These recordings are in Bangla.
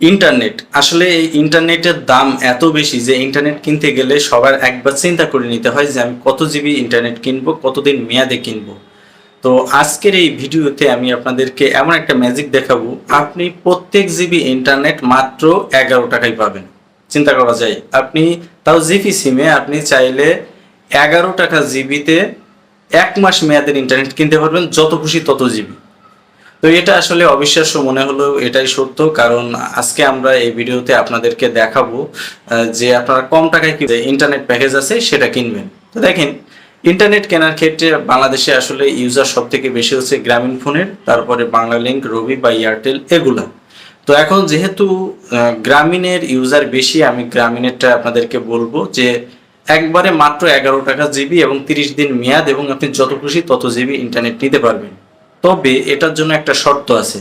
ইন্টারনেট। আসলে এই ইন্টারনেটের দাম এত বেশি যে ইন্টারনেট কিনতে গেলে সবার একবার চিন্তা করে নিতে হয় যে আমি কত জিবি ইন্টারনেট কিনবো, কতদিন মেয়াদে কিনবো। তো আজকের এই ভিডিওতে আমি আপনাদেরকে এমন একটা ম্যাজিক দেখাবো, আপনি প্রত্যেক জিবি ইন্টারনেট মাত্র এগারো টাকায় পাবেন। চিন্তা করা যায়, আপনি তাও জিপি সিমে আপনি চাইলে এগারো টাকা জিবিতে এক মাস মেয়াদের ইন্টারনেট কিনতে পারবেন, যত খুশি তত জিবি তো এটা আসলে অবিশ্বাস্য মনে হলো এটাই সত্য, কারণ আজকে আমরা এই ভিডিওতে আপনাদেরকে দেখাবো যে আপনারা কম টাকায় কি ইন্টারনেট প্যাকেজ আছে সেটা কিনবেন। তো দেখেন ইন্টারনেট কেনার ক্ষেত্রে বাংলাদেশে আসলে ইউজার সব থেকে বেশি হচ্ছে গ্রামীণ ফোনের, তারপরে বাংলা লিঙ্ক রবি বা এয়ারটেল এগুলা। তো এখন যেহেতু গ্রামীণের ইউজার বেশি, আমি গ্রামীণেরটা আপনাদেরকে বলব যে একবারে মাত্র এগারো টাকা জিবি এবং তিরিশ দিন মেয়াদ এবং আপনি যত খুশি তত জিবি ইন্টারনেট নিতে পারবেন। তবে এটার জন্য একটা শর্ত আছে।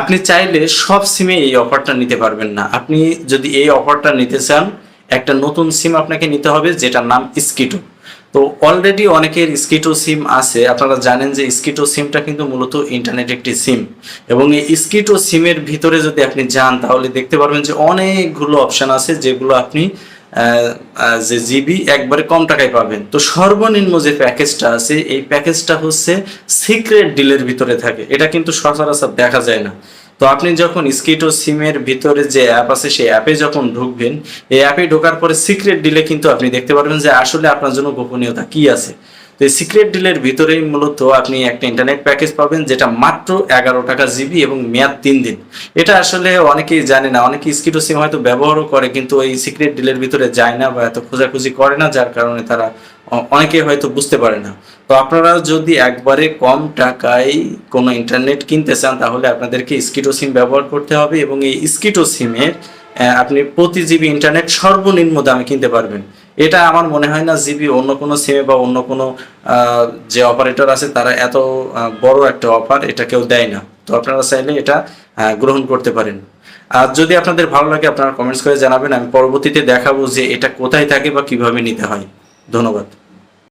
আপনি চাইলে সব সিমে এই অফারটা নিতে পারবেন না। আপনি যদি এই অফারটা নিতে চান, একটা নতুন সিম আপনাকে নিতে হবে যেটার নাম স্কিটো তো অলরেডি অনেকের স্কিটো সিম আছে। আপনারা জানেন যে স্কিটো সিমটা কিন্তু মূলত ইন্টারনেট একটি সিম এবং এই স্কিটো সিমের ভিতরে যদি আপনি যান, তাহলে দেখতে পারবেন যে অনেকগুলো অপশন আছে যেগুলো আপনি যে জিবি একবারে কম টাকায় পাবেন। তো সর্বনিম্ন যে প্যাকেজটা আছে, এই প্যাকেজটা হচ্ছে সিক্রেট ডিলের ভিতরে থাকে। এটা কিন্তু সচরাচর দেখা যায় না। তো আপনি যখন স্কিটো সিমের ভিতরে যে অ্যাপ আছে, সেই অ্যাপে যখন ঢুকবেন, এই অ্যাপে ঢোকার পরে সিক্রেট ডিলে কিন্তু আপনি দেখতে পারবেন যে আসলে আপনার জন্য গোপনীয়তা কি আছে। তো এই সিক্রেট ডিলের ভিতরেই মূলত আপনি একটা ইন্টারনেট প্যাকেজ পাবেন, যেটা মাত্র এগারো টাকা জিবি এবং মেয়াদ তিন দিন। এটা আসলে অনেকেই জানে না অনেকে স্কিটো সিম হয়তো ব্যবহারও করে, কিন্তু ওই সিক্রেট ডিলের ভিতরে যায় না বা এত খোঁজাখুঁজি করে না, যার কারণে তারা অনেকে হয়তো বুঝতে পারে না। তো আপনারা যদি একবারে কম টাকায় কোনো ইন্টারনেট কিনতে চান, তাহলে আপনাদেরকে স্কিটো সিম ব্যবহার করতে হবে এবং এই স্কিটো সিমের আপনি প্রতি জিবি ইন্টারনেট সর্বনিম্ন দামে কিনতে পারবেন। এটা আমার মনে হয় না জিবি অন্য কোনো সিমে বা অন্য কোনো যে অপারেটর আছে, তারা এত বড় একটা অফার এটা কেউ দেয় না। তো আপনারা চাইলে এটা গ্রহণ করতে পারেন। আর যদি আপনাদের ভালো লাগে, আপনারা কমেন্টস করে জানাবেন। আমি পরবর্তীতে দেখাবো যে এটা কোথায় থাকে বা কীভাবে নিতে হয়। ধন্যবাদ।